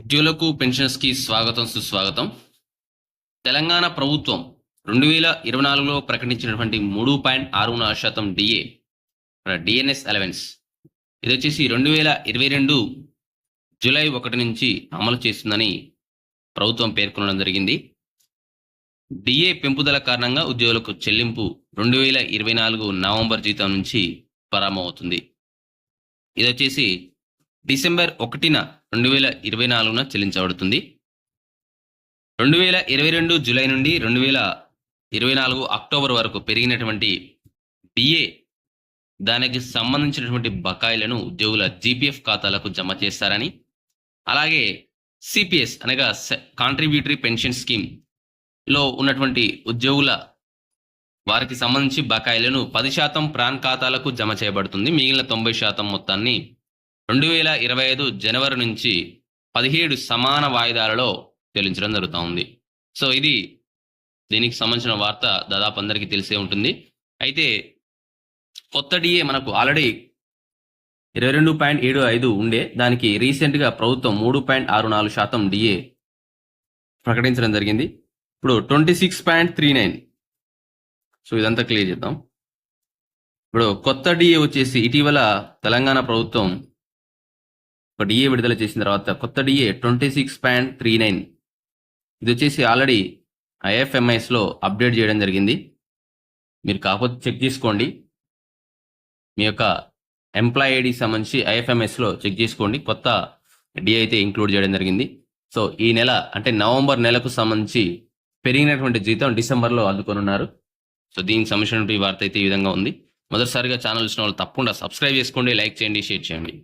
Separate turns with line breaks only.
ఉద్యోగులకు పెన్షన్స్కి స్వాగతం సుస్వాగతం. తెలంగాణ ప్రభుత్వం రెండు వేల ఇరవై నాలుగులో ప్రకటించినటువంటి మూడు పాయింట్ ఆరు నాలుగు శాతం డిఏ డిఎన్ఎస్ అలవెన్స్. ఇది వచ్చేసి రెండు వేల ఇరవై రెండు జూలై ఒకటి నుంచి అమలు చేస్తుందని ప్రభుత్వం పేర్కొనడం జరిగింది. డిఏ పెంపుదల కారణంగా ఉద్యోగులకు చెల్లింపు రెండు వేల ఇరవై నాలుగు నవంబర్ జీతం నుంచి ప్రారంభమవుతుంది. ఇది వచ్చేసి డిసెంబర్ ఒకటిన రెండు వేల ఇరవై నాలుగున చెల్లించబడుతుంది. రెండు వేల ఇరవై రెండు జూలై నుండి రెండు వేల ఇరవై నాలుగు అక్టోబర్ వరకు పెరిగినటువంటి డిఏ దానికి సంబంధించినటువంటి బకాయిలను ఉద్యోగుల జీపీఎఫ్ ఖాతాలకు జమ చేస్తారని అలాగే సిపిఎస్ అనగా కాంట్రిబ్యూటరీ పెన్షన్ స్కీమ్లో ఉన్నటువంటి ఉద్యోగుల వారికి సంబంధించి బకాయిలను పది శాతం ప్రాన్ ఖాతాలకు జమ చేయబడుతుంది. మిగిలిన తొంభై శాతం మొత్తాన్ని రెండు వేల ఇరవై ఐదు జనవరి నుంచి పదిహేడు సమాన వాయిదాలలో చెల్లించడం జరుగుతూ ఉంది సో ఇది దీనికి సంబంధించిన వార్త దాదాపు అందరికీ తెలిసే ఉంటుంది. అయితే కొత్త డిఏ మనకు ఆల్రెడీ ఇరవై రెండు పాయింట్ ఏడు ఐదు ఉండే. దానికి రీసెంట్గా ప్రభుత్వం మూడు పాయింట్ ఆరు నాలుగు శాతం డిఏ ప్రకటించడం జరిగింది. ఇప్పుడు twenty six point three nine. So ఇదంతా క్లియర్ చేద్దాం. ఇప్పుడు కొత్త డిఏ వచ్చేసి ఇటీవల తెలంగాణ ప్రభుత్వం ఒక డిఏ విడుదల చేసిన తర్వాత కొత్త DA twenty six point three nine ఇది వచ్చేసి ఆల్రెడీ ఐఎఫ్ఎంఐస్లో అప్డేట్ చేయడం జరిగింది. మీరు కాకపోతే చెక్ చేసుకోండి. మీ యొక్క ఎంప్లాయ్ ఐడి సంబంధించి ఐఎఫ్ఎంఎస్లో చెక్ చేసుకోండి. కొత్త డిఏ అయితే ఇంక్లూడ్ చేయడం జరిగింది. సో ఈ నెల అంటే నవంబర్ నెలకు సంబంధించి పెరిగినటువంటి జీతం డిసెంబర్లో అందుకొనున్నారు. సో దీనికి సంబంధించినటువంటి వార్త అయితే ఈ విధంగా ఉంది. మొదటిసారిగా ఛానల్ ఇచ్చిన వాళ్ళు తప్పకుండా సబ్స్క్రైబ్ చేసుకోండి లైక్ చేయండి షేర్ చేయండి.